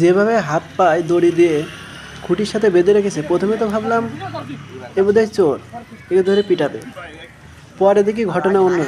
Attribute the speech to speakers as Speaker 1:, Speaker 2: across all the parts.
Speaker 1: যেভাবে হাত পায়ে দড়ি দিয়ে খুঁটির সাথে বেঁধে রেখেছে প্রথমে তো ভাবলাম এ বোধহয় চোর একে ধরে পিটাবে। পরে দেখি ঘটনা অন্য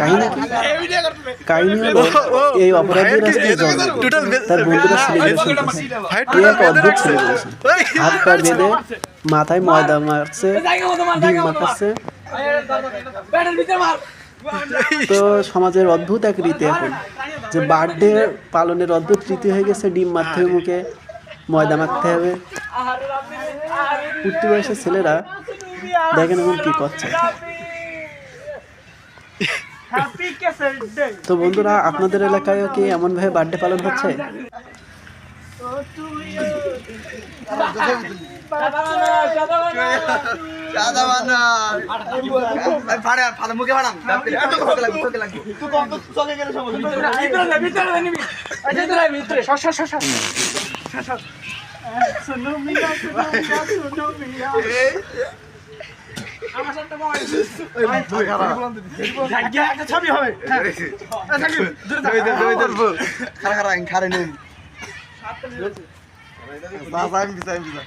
Speaker 1: কাহিনী কি? কাহিনী হলো এই অপরাধী রাস্তায় জন্ম। তার বন্ধুরা সেলিব্রেশন করছে এক অদ্ভুত সেলিব্রেশন হাত পা বেঁধে মাথায় ময়দা মারছে ডিম মাখাচ্ছে। তো সমাজের অদ্ভুত এক রীতি এখন। যে বার্থডে পালনের অদ্ভুত রীতি হয়ে গেছে, ডিম মারতে হবে মুখে, ময়দা মাখতে হবে। উঠতি বয়সের ছেলেরা দেখেন এখন কি করছে। তো বন্ধুরা, আপনাদের এলাকায় কি এমন ভাবে বার্থডে পালন হচ্ছে?
Speaker 2: সাদা বানান ফাড়ে ফাড়ে মুখে ফাড়ান চোখে লাগবে চোখে গেলে সমস্যা
Speaker 3: ছবি হবে
Speaker 2: খারা খারা খারে নেন বাবা আমি বিসাই বিসাই